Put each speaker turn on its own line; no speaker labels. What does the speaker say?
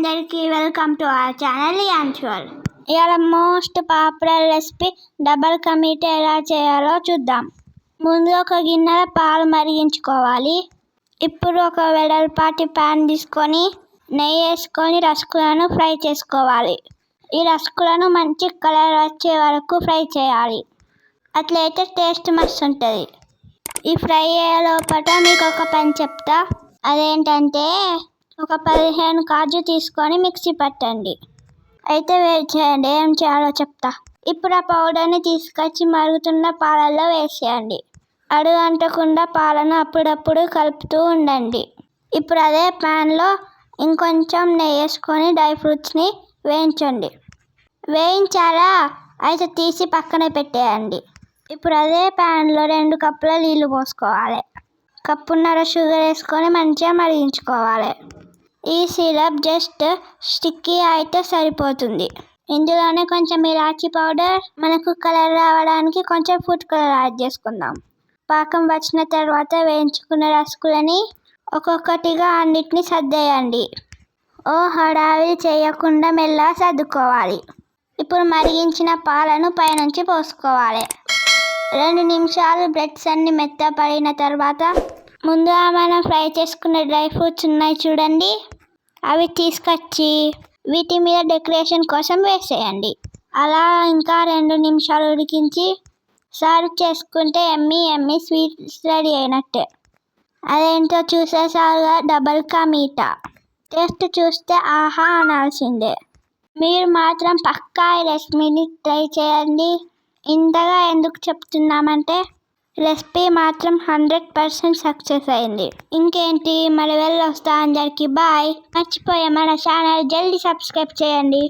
అందరికీ welcome to our channel యాన్చువల్ ఇవాళ మోస్ట్ పాపులర్ రెసిపీ డబల్ కమీట ఎలా చేయాలో చూద్దాం. ముందు ఒక గిన్నెలో పాలు మరిగించుకోవాలి. ఇప్పుడు ఒక వెడల్పాటి ప్యాన్ తీసుకొని నెయ్యి వేసుకొని రస్కులను ఫ్రై చేసుకోవాలి. ఈ రస్కులను మంచి కలర్ వచ్చే వరకు ఫ్రై చేయాలి. అట్లయితే టేస్ట్ మస్తు ఉంటుంది. ఈ ఫ్రై అయ్యే లోపల మీకు ఒక పని చెప్తా. అదేంటంటే ఒక పదిహేను కాజు తీసుకొని మిక్సీ పట్టండి. అయితే వేడి చేయండి ఏం చేయాలో చెప్తా. ఇప్పుడు ఆ పౌడర్ని తీసుకొచ్చి మరుగుతున్న పాలల్లో వేసేయండి. అడుగు అంటకుండా పాలను అప్పుడప్పుడు కలుపుతూ ఉండండి. ఇప్పుడు అదే ప్యాన్లో ఇంకొంచెం నెయ్యి వేసుకొని డ్రై ఫ్రూట్స్ని వేయించండి. వేయించారా? అయితే తీసి పక్కన పెట్టేయండి. ఇప్పుడు అదే ప్యాన్లో రెండు కప్పుల నీళ్ళు పోసుకోవాలి. కప్పున్నర షుగర్ వేసుకొని మంచిగా మరిగించుకోవాలి. ఈ సిరప్ జస్ట్ స్టిక్కీ అయితే సరిపోతుంది. ఇందులోనే కొంచెం ఇలాచీ పౌడర్ మనకు కలర్ రావడానికి కొంచెం ఫుడ్ కలర్ యాడ్ చేసుకుందాం. పాకం వచ్చిన తర్వాత వేయించుకున్న రసకులని ఒక్కొక్కటిగా అన్నిటిని సర్దేయండి. ఓ హడావిడి చేయకుండా మెల్లగా సర్దుకోవాలి. ఇప్పుడు మరిగించిన పాలను పైనుంచి పోసుకోవాలి. రెండు నిమిషాలు బ్రెడ్స్ అన్ని మెత్తపడిన తర్వాత ముందుగా మనం ఫ్రై చేసుకున్న డ్రై ఫ్రూట్స్ ఉన్నాయి చూడండి. అవి తీసుకొచ్చి వీటి మీద డెకరేషన్ కోసం వేసేయండి. అలా ఇంకా రెండు నిమిషాలు ఉడికించి సర్వ్ చేసుకుంటే ఎమ్మి ఎమ్మి స్వీట్స్ రెడీ అయినట్టే. అదేంటో చూసేసారుగా డబల్ కా మీఠా టేస్ట్ చూస్తే ఆహా అనాల్సిందే. మీరు మాత్రం పక్కా ఈ రెసిపీని ట్రై చేయండి. ఇంతగా ఎందుకు చెప్తున్నామంటే రెసిపీ మాత్రం హండ్రెడ్ పర్సెంట్ సక్సెస్ అయింది. ఇంకేంటి? మరి వెళ్ళొస్తా అందరికి. బాయ్. మర్చిపోయా మన ఛానల్ జల్దీ సబ్స్క్రైబ్ చేయండి.